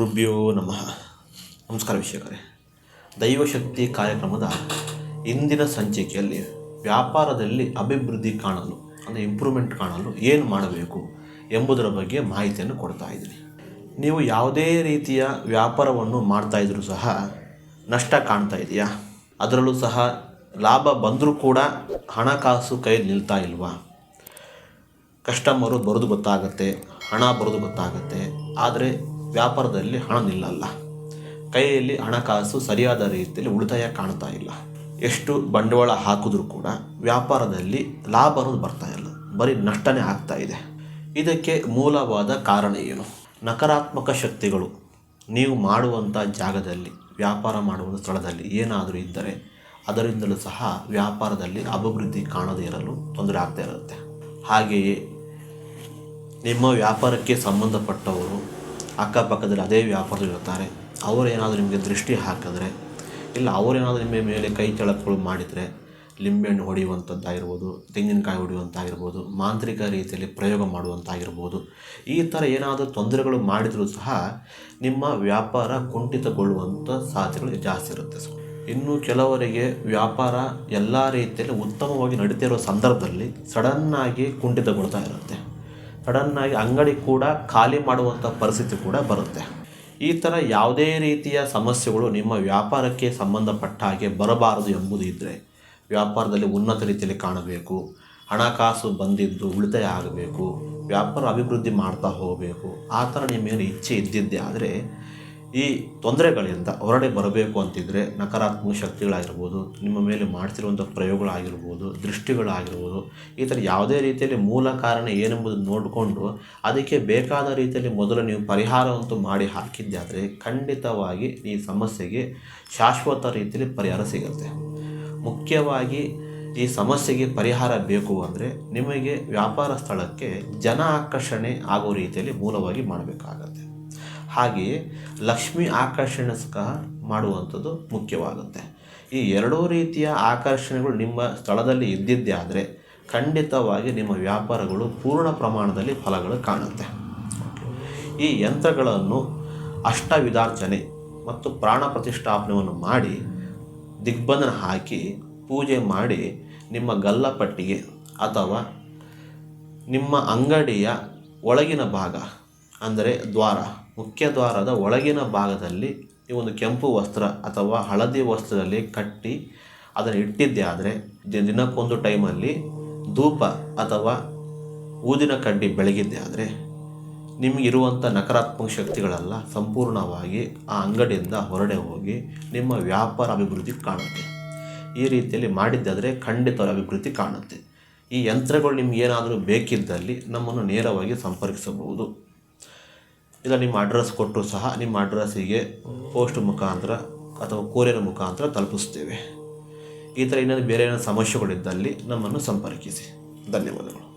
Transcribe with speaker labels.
Speaker 1: ಗುರುಭ್ಯೋ ನಮಃ. ನಮಸ್ಕಾರ ವೀಕ್ಷಕರೇ. ದೈವಶಕ್ತಿ ಕಾರ್ಯಕ್ರಮದ ಇಂದಿನ ಸಂಚಿಕೆಯಲ್ಲಿ ವ್ಯಾಪಾರದಲ್ಲಿ ಅಭಿವೃದ್ಧಿ ಕಾಣಲು, ಅಂದರೆ ಇಂಪ್ರೂವ್ಮೆಂಟ್ ಕಾಣಲು ಏನು ಮಾಡಬೇಕು ಎಂಬುದರ ಬಗ್ಗೆ ಮಾಹಿತಿಯನ್ನು ಕೊಡ್ತಾ ಇದ್ದೀನಿ. ನೀವು ಯಾವುದೇ ರೀತಿಯ ವ್ಯಾಪಾರವನ್ನು ಮಾಡ್ತಾ ಇದ್ರೂ ಸಹ ನಷ್ಟ ಕಾಣ್ತಾ ಇದೆಯಾ? ಅದರಲ್ಲೂ ಸಹ ಲಾಭ ಬಂದರೂ ಕೂಡ ಹಣಕಾಸು ಕೈಯಲ್ಲಿ ನಿಲ್ತಾ ಇಲ್ವಾ? ಕಸ್ಟಮರು ಬರೋದು ಗೊತ್ತಾಗುತ್ತೆ, ಹಣ ಬರೋದು ಗೊತ್ತಾಗುತ್ತೆ. ಆದರೆ ವ್ಯಾಪಾರದಲ್ಲಿ ಹಣ ನಿಲ್ಲಲ್ಲ. ಕೈಯಲ್ಲಿ ಹಣಕಾಸು ಸರಿಯಾದ ರೀತಿಯಲ್ಲಿ ಉಳಿತಾಯ ಕಾಣ್ತಾ ಇಲ್ಲ. ಎಷ್ಟು ಬಂಡವಾಳ ಹಾಕಿದ್ರೂ ಕೂಡ ವ್ಯಾಪಾರದಲ್ಲಿ ಲಾಭ ಅನ್ನೋದು ಬರ್ತಾ ಇಲ್ಲ. ಬರೀ ನಷ್ಟನೇ ಆಗ್ತಾ ಇದೆ. ಇದಕ್ಕೆ ಮೂಲವಾದ ಕಾರಣ ಏನು? ನಕಾರಾತ್ಮಕ ಶಕ್ತಿಗಳು. ನೀವು ಮಾಡುವಂಥ ಜಾಗದಲ್ಲಿ, ವ್ಯಾಪಾರ ಮಾಡುವ ಸ್ಥಳದಲ್ಲಿ ಏನಾದರೂ ಇದ್ದರೆ ಅದರಿಂದಲೂ ಸಹ ವ್ಯಾಪಾರದಲ್ಲಿ ಅಭಿವೃದ್ಧಿ ಕಾಣದೇ ಇರಲು ತೊಂದರೆ ಆಗ್ತಾ ಇರುತ್ತೆ. ಹಾಗೆಯೇ ನಿಮ್ಮ ವ್ಯಾಪಾರಕ್ಕೆ ಸಂಬಂಧಪಟ್ಟವರು ಅಕ್ಕಪಕ್ಕದಲ್ಲಿ ಅದೇ ವ್ಯಾಪಾರದಲ್ಲಿರ್ತಾರೆ ಅವರೇನಾದರೂ ನಿಮಗೆ ದೃಷ್ಟಿ ಹಾಕಿದ್ರೆ, ಇಲ್ಲ ಅವರೇನಾದರೂ ನಿಮ್ಮ ಮೇಲೆ ಕೈ ಚಳಕಗಳು ಮಾಡಿದರೆ, ಲಿಂಬೆಹಣ್ಣು ಹೊಡೆಯುವಂಥದ್ದಾಗಿರ್ಬೋದು, ತೆಂಗಿನಕಾಯಿ ಹೊಡೆಯುವಂತಾಗಿರ್ಬೋದು, ಮಾಂತ್ರಿಕ ರೀತಿಯಲ್ಲಿ ಪ್ರಯೋಗ ಮಾಡುವಂತಾಗಿರ್ಬೋದು, ಈ ಥರ ಏನಾದರೂ ತೊಂದರೆಗಳು ಮಾಡಿದರೂ ಸಹ ನಿಮ್ಮ ವ್ಯಾಪಾರ ಕುಂಠಿತಗೊಳ್ಳುವಂಥ ಸಾಧ್ಯತೆಗಳು ಜಾಸ್ತಿ ಇರುತ್ತೆ ಸೊ ಇನ್ನು ಕೆಲವರಿಗೆ ವ್ಯಾಪಾರ ಎಲ್ಲ ರೀತಿಯಲ್ಲಿ ಉತ್ತಮವಾಗಿ ನಡೀತಿರೋ ಸಂದರ್ಭದಲ್ಲಿ ಸಡನ್ನಾಗಿ ಕುಂಠಿತಗೊಳ್ತಾ ಇರುತ್ತೆ. ಸಡನ್ನಾಗಿ ಅಂಗಡಿ ಕೂಡ ಖಾಲಿ ಮಾಡುವಂಥ ಪರಿಸ್ಥಿತಿ ಕೂಡ ಬರುತ್ತೆ. ಈ ಥರ ಯಾವುದೇ ರೀತಿಯ ಸಮಸ್ಯೆಗಳು ನಿಮ್ಮ ವ್ಯಾಪಾರಕ್ಕೆ ಸಂಬಂಧಪಟ್ಟ ಹಾಗೆ ಬರಬಾರದು ಎಂಬುದು ಇದ್ದರೆ ವ್ಯಾಪಾರದಲ್ಲಿ ಉನ್ನತ ರೀತಿಯಲ್ಲಿ ಕಾಣಬೇಕು. ಹಣಕಾಸು ಬಂದಿದ್ದು ಉಳಿತಾಯ ಆಗಬೇಕು. ವ್ಯಾಪಾರ ಅಭಿವೃದ್ಧಿ ಮಾಡ್ತಾ ಹೋಗಬೇಕು. ಆ ಥರ ನಿಮಗೆ ಇಚ್ಛೆ ಇದ್ದಿದ್ದೇ ಆದರೆ ಈ ತೊಂದರೆಗಳಿಂದ ಹೊರಡೆ ಬರಬೇಕು ಅಂತಿದ್ದರೆ ನಕಾರಾತ್ಮಕ ಶಕ್ತಿಗಳಾಗಿರ್ಬೋದು, ನಿಮ್ಮ ಮೇಲೆ ಮಾಡ್ತಿರುವಂಥ ಪ್ರಯೋಗಗಳಾಗಿರ್ಬೋದು, ದೃಷ್ಟಿಗಳಾಗಿರ್ಬೋದು, ಈ ಥರ ಯಾವುದೇ ರೀತಿಯಲ್ಲಿ ಮೂಲ ಕಾರಣ ಏನೆಂಬುದನ್ನು ನೋಡಿಕೊಂಡು ಅದಕ್ಕೆ ಬೇಕಾದ ರೀತಿಯಲ್ಲಿ ಮೊದಲು ನೀವು ಪರಿಹಾರವಂತೂ ಮಾಡಿ ಹಾಕಿದ್ದಾದರೆ ಖಂಡಿತವಾಗಿ ಈ ಸಮಸ್ಯೆಗೆ ಶಾಶ್ವತ ರೀತಿಯಲ್ಲಿ ಪರಿಹಾರ ಸಿಗುತ್ತೆ. ಮುಖ್ಯವಾಗಿ ಈ ಸಮಸ್ಯೆಗೆ ಪರಿಹಾರ ಬೇಕು ಅಂದರೆ ನಿಮಗೆ ವ್ಯಾಪಾರ ಸ್ಥಳಕ್ಕೆ ಜನ ಆಕರ್ಷಣೆ ಆಗೋ ರೀತಿಯಲ್ಲಿ ಮೂಲವಾಗಿ ಮಾಡಬೇಕಾಗತ್ತೆ. ಹಾಗೆಯೇ ಲಕ್ಷ್ಮಿ ಆಕರ್ಷಣೆ ಸಹ ಮಾಡುವಂಥದ್ದು ಮುಖ್ಯವಾಗುತ್ತೆ. ಈ ಎರಡೂ ರೀತಿಯ ಆಕರ್ಷಣೆಗಳು ನಿಮ್ಮ ಸ್ಥಳದಲ್ಲಿ ಇದ್ದಿದ್ದೇ ಆದರೆ ಖಂಡಿತವಾಗಿ ನಿಮ್ಮ ವ್ಯಾಪಾರಗಳು ಪೂರ್ಣ ಪ್ರಮಾಣದಲ್ಲಿ ಫಲಗಳು ಕಾಣುತ್ತೆ. ಈ ಯಂತ್ರಗಳನ್ನು ಅಷ್ಟವಿಧಾರ್ಚನೆ ಮತ್ತು ಪ್ರಾಣ ಪ್ರತಿಷ್ಠಾಪನೆಯನ್ನು ಮಾಡಿ ದಿಗ್ಬಂಧನ ಹಾಕಿ ಪೂಜೆ ಮಾಡಿ ನಿಮ್ಮ ಗಲ್ಲಪಟ್ಟಿಗೆ ಅಥವಾ ನಿಮ್ಮ ಅಂಗಡಿಯ ಒಳಗಿನ ಭಾಗ, ಅಂದರೆ ದ್ವಾರ ಮುಖ್ಯ ದ್ವಾರದ ಒಳಗಿನ ಭಾಗದಲ್ಲಿ ಈ ಒಂದು ಕೆಂಪು ವಸ್ತ್ರ ಅಥವಾ ಹಳದಿ ವಸ್ತ್ರದಲ್ಲಿ ಕಟ್ಟಿ ಅದನ್ನು ಇಟ್ಟಿದ್ದೆ ಆದರೆ ದಿನಕ್ಕೊಂದು ಟೈಮಲ್ಲಿ ಧೂಪ ಅಥವಾ ಊದಿನ ಕಡ್ಡಿ ಬೆಳಗಿದ್ದೆ ಆದರೆ ನಿಮಗಿರುವಂಥ ನಕಾರಾತ್ಮಕ ಶಕ್ತಿಗಳೆಲ್ಲ, ಸಂಪೂರ್ಣವಾಗಿ ಆ ಅಂಗಡಿಯಿಂದ ಹೊರಡೆ ಹೋಗಿ ನಿಮ್ಮ ವ್ಯಾಪಾರ ಅಭಿವೃದ್ಧಿ ಕಾಣುತ್ತೆ. ಈ ರೀತಿಯಲ್ಲಿ ಮಾಡಿದ್ದಾದರೆ ಖಂಡಿತ ಅಭಿವೃದ್ಧಿ ಕಾಣುತ್ತೆ. ಈ ಯಂತ್ರಗಳು ನಿಮಗೇನಾದರೂ ಬೇಕಿದ್ದಲ್ಲಿ ನಮ್ಮನ್ನು ನೇರವಾಗಿ ಸಂಪರ್ಕಿಸಬಹುದು. ಇಲ್ಲ, ನಿಮ್ಮ ಅಡ್ರೆಸ್ ಕೊಟ್ಟರು ಸಹ ನಿಮ್ಮ ಅಡ್ರೆಸ್ಸಿಗೆ ಪೋಸ್ಟ್ ಮುಖಾಂತರ ಅಥವಾ ಕೊರಿಯರ್ ಮುಖಾಂತರ ತಲುಪಿಸ್ತೇವೆ ಈ ಥರ ಇನ್ನೇನು ಬೇರೆ ಏನಾದರೂ ಸಮಸ್ಯೆಗಳಿದ್ದಲ್ಲಿ ನಮ್ಮನ್ನು ಸಂಪರ್ಕಿಸಿ. ಧನ್ಯವಾದಗಳು.